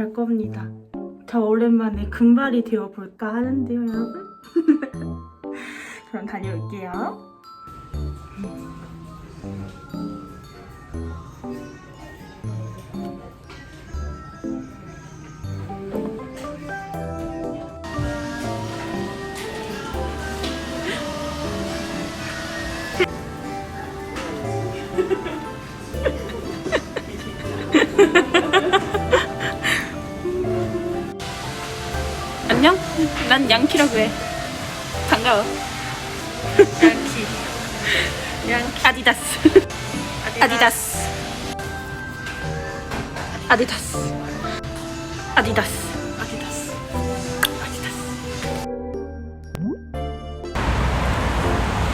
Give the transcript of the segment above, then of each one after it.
갈 겁니다. 저 오랜만에 금발이 되어볼까 하는데요, 여러분. 그럼 다녀올게요. 난 양키라고 해. 반가워. 양키. 양키. 아디다스. 아디다스. 아디다스. 아디다스. 아디다스. 아디다스.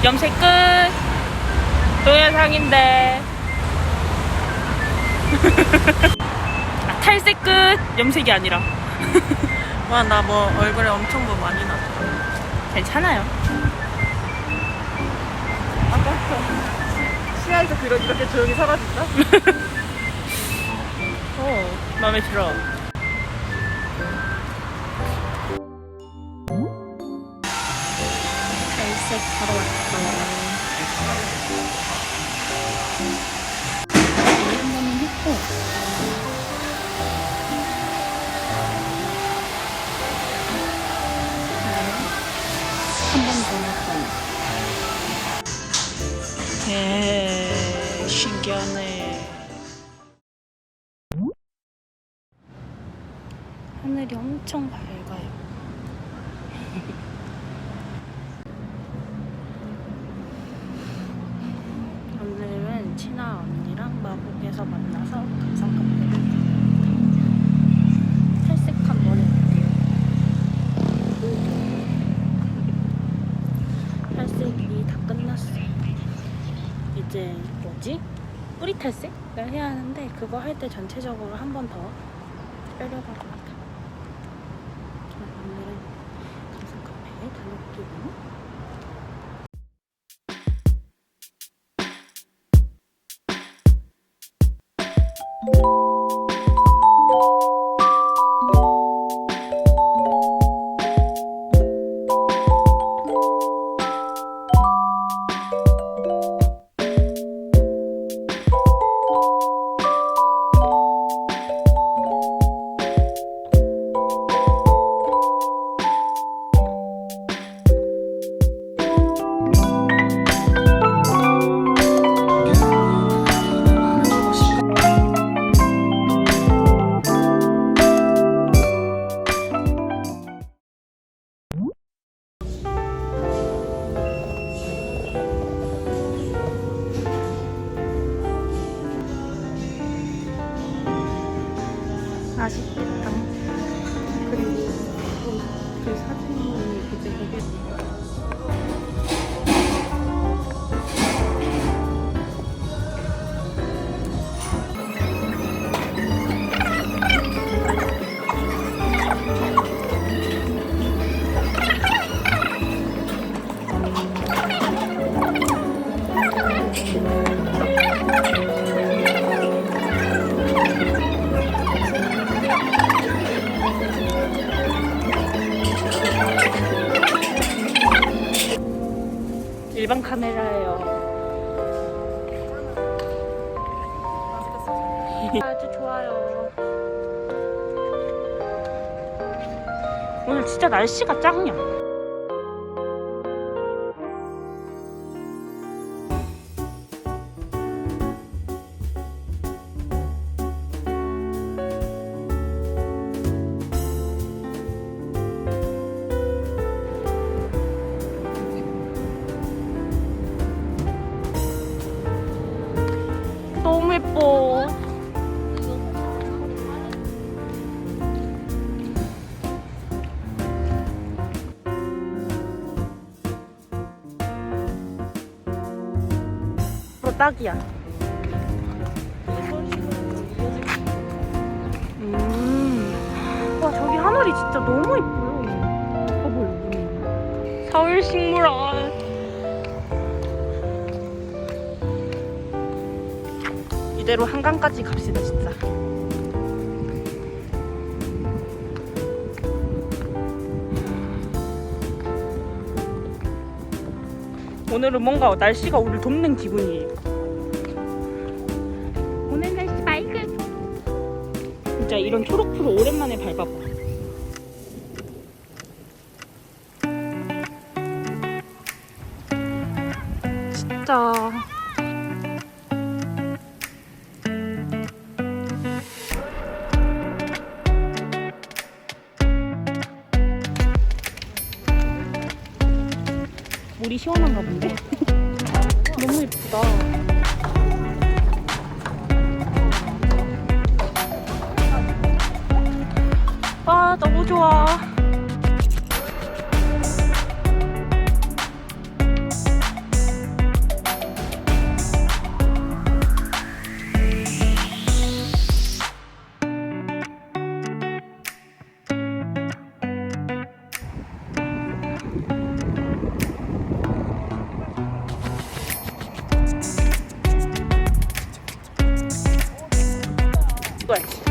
염색 끝. 동영상인데. 아, 탈색 끝. 염색이 아니라. 와, 나 뭐 얼굴에 엄청 뭐 많이 났다. 괜찮아요. 시야에서 그런 이렇게 조용히 사라진다? 어, 마음에 들어. 탈색 하러 왔어. 에 신기하네. 하늘이 엄청 밝아요. 오늘은 친아 언니랑 마곡에서 만나서 감성 카페를 갑니다. 탈색한 머리 어때요? 탈색이 다 끝났어요. 이제 뭐지? 뿌리 탈색을 해야 하는데 그거 할 때 전체적으로 한 번 더 빼려고 합니다. 오늘은 감성 카페에 다녀올게요. 맛 그리고 그 사진이 이제 거기 일반 카메라예요. 아주 좋아요. 오늘 진짜 날씨가 짱이야. 딱이야. 음. 와 저기 하늘이 진짜 너무 예뻐요. 봐봐요. 서울식물원. 이대로 한강까지 갑시다 진짜. 오늘은 뭔가 날씨가 우리를 돕는 기분이에요. 오늘 날씨 맑음. 진짜 이런 초록풀을 오랜만에 밟아봐. 진짜. 물이 시원한가 본데? 너무 예쁘다. 아, 너무 좋아. 이거야지.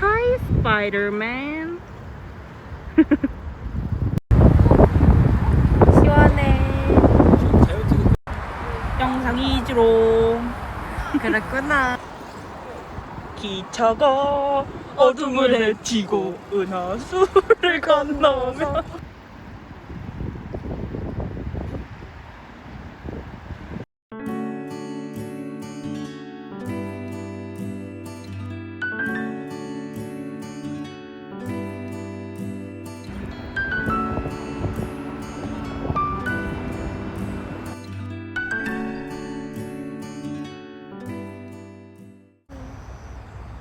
Hi, Spider-Man. 시원해. 이지로 그랬구나. 기차가 어둠을 헤치고 은하수를 건너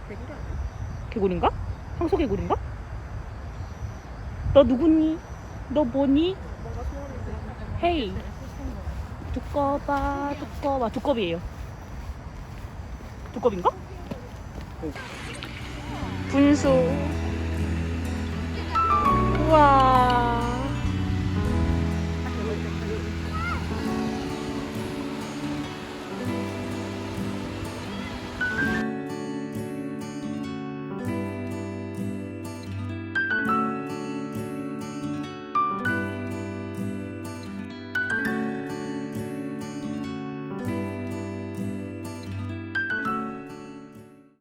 며 개구리인가? 황소 개구리인가? 너 누구니? 너 뭐니? 헤이 두꺼봐 두꺼봐 두꺼비예요 두꺼비인가? 분수 우와